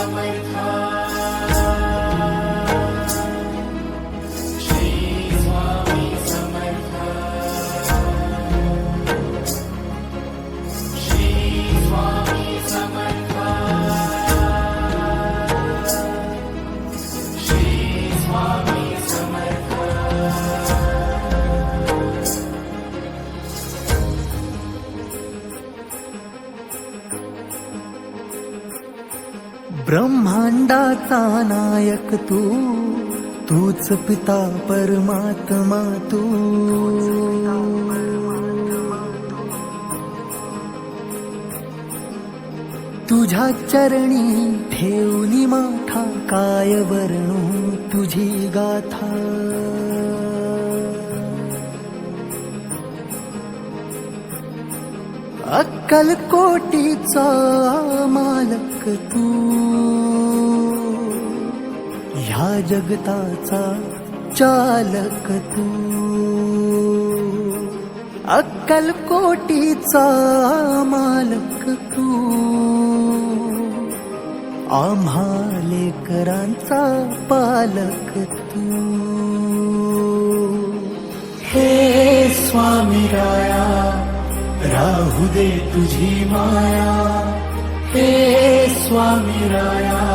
summertime. ब्रह्मांडाचा नायक तू तूच पिता परमात्मा तू. तुझ्या चरणी ठेवली माथा काय वर्णू तुझी गाथा. अक्कल कोटीचा मालक तू. ह्या जगताचा चालक तू. अक्कल कोटीचा मालक तू. आम्हा लेकरांचा पालक तू. हे स्वामी राया राहू दे तुझी माया. हे स्वामी राया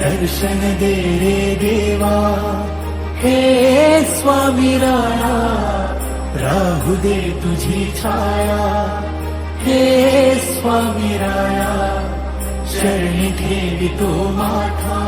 दर्शन दे रे देवा हे स्वामी राया राहू दे तुझी छाया हे स्वामी राया शरणी ठेवी तो माठा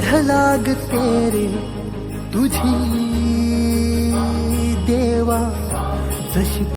ओढ लागते रे तुझी देवा जशी